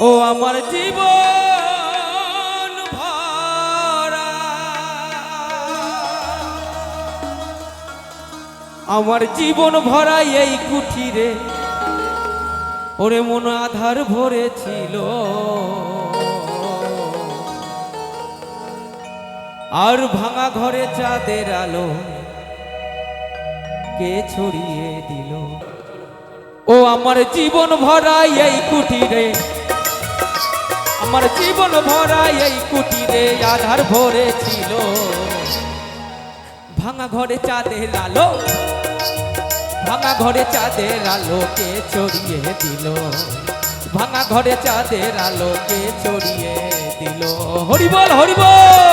ও আমার জীবন ভরা। আমার জীবন ভরা এই কুঠিরে, ওরে মন আধার ভরেছিল। আর ভাঙা ঘরে চাঁদের আলো কে ছড়িয়ে দিল? ও আমার জীবন ভরা এই কুটিরে আমার জীবন ভরা এই কুটিরে আধার ভরেছিল। ভাঙা ঘরে চাঁদে লালো ভাঙা ঘরে চাঁদের আলোকে চড়িয়ে দিল। ভাঙা ঘরে চাঁদের আলোকে চড়িয়ে দিল। হরিবল হরিবল!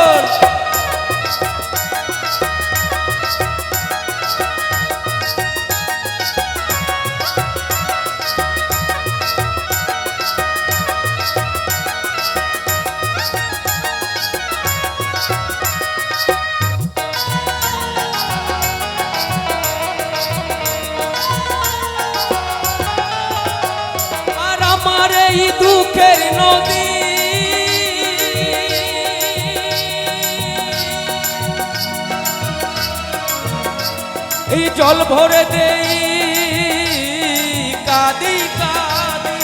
এই দুঃখের নদী। এই জল ভরে দেই, কাদি কাদি।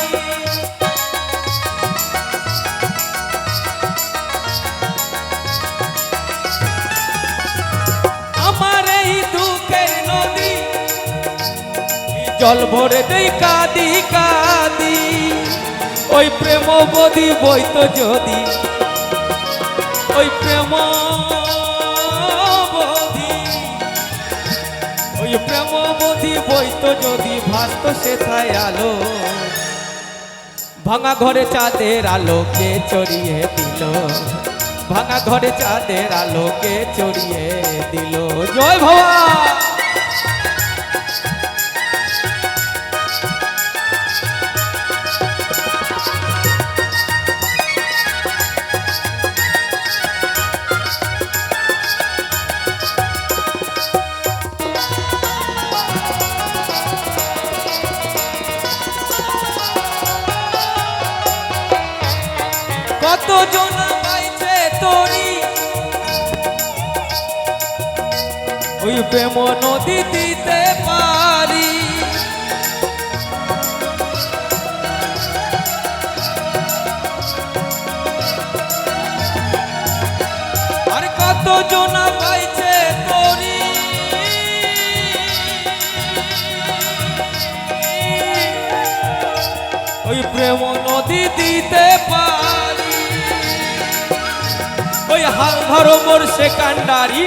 আমার এই দুঃখের নদী জল ভরে দেই, কাদি কাদি। ওই প্রেম বদি বইত যদি। ওই প্রেম ওই প্রেম বদি বইত যদি ভাস্ত সে থায় আলো। ভাঙা ঘরে চাঁদের আলোকে চড়িয়ে দিল। ভাঙা ঘরে চাঁদের আলোকে চড়িয়ে দিল। জয় ভবা ওই প্রেম নদী আর কত জন পাইছে তোরি? ওই প্রেম নদী দিতে পারি। হাল ধরো মোর সে কান্ডারি।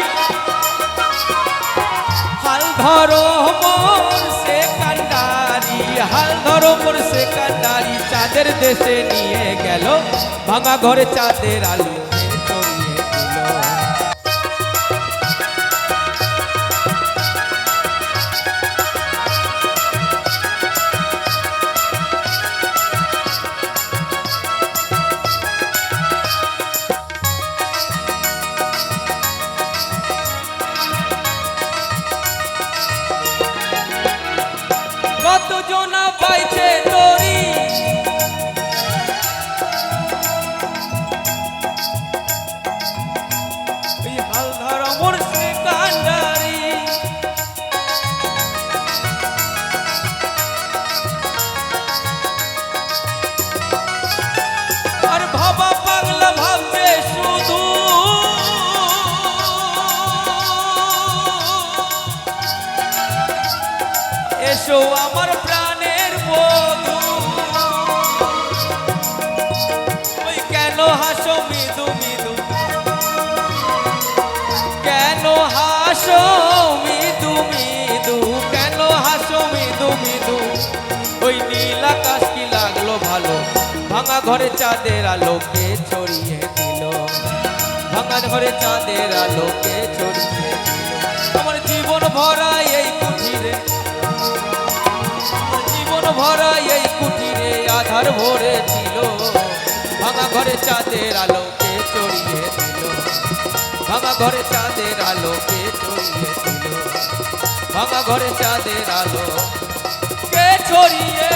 হাল ধরো মোর সে কান্ডারি, হাল ধরো মোর সে কান্ডারি। চাঁদের দেশে নিয়ে গেল, ভাঙা ঘরে চাঁদের আলো। কত জনা পাইছে ঘরে চাঁদের আলোকে ছড়িয়ে দিল। ভাঙা ঘরে চাঁদের আলোকে ছড়িয়ে আমার জীবন ভরা এই কুঠিরে। জীবন ভরা এই কুঠিরে আধার ভরে ছিল ভাঙা ঘরে চাঁদের আলোকে চড়িয়ে দিল। ভাঙা ঘরে চাঁদের আলোকে চড়িয়ে দিল। ভাঙা ঘরে চাঁদের আলো কে ছড়িয়ে